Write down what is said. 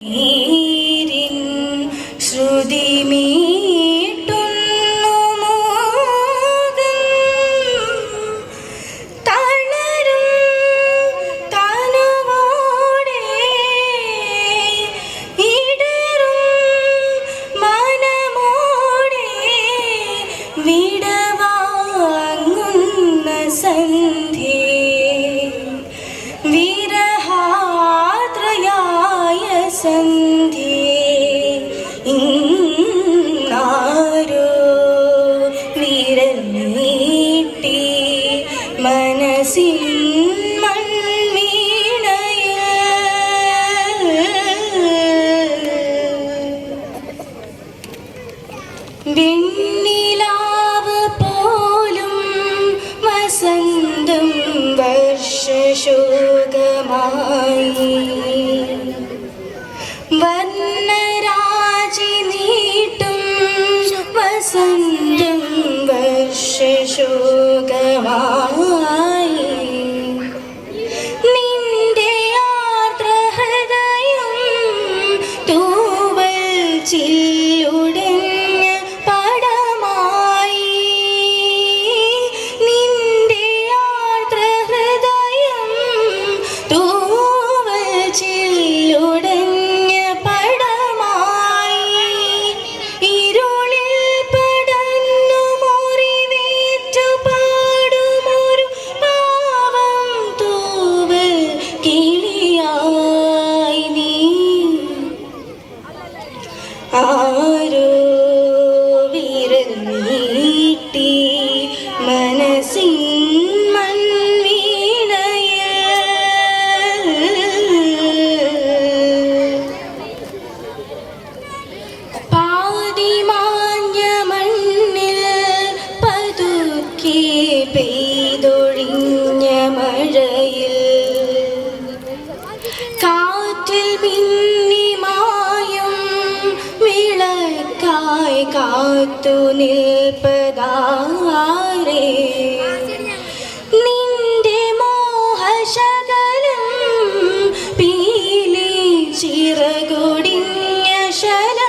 Yeah. സന്ധ്യേ ഇന്നാരോ വിരൽ നീട്ടി മനസ്സിൻ മൺവീണയിൽ വെണ്ണിലാവ് പോലും വസന്തം വർഷശോകമായി വർണരാജി നീട്ടും വസന്തം വർഷശോകമായി. നിന്റെ ആർദ്രഹൃദയം തൂവൽ ചില്ലുടഞ്ഞ മനസ്സിൻ മൺവീണയിൽ പാതിമാഞ്ഞ മണ്ണിൽ പതുക്കെ പെയ്തൊഴിഞ്ഞ മഴയിൽ കാറ്റിൽ മിന്നിമായും വിളക്കായി കാത്തു നിൽപ്പതാരേ മോഹശകലം ശല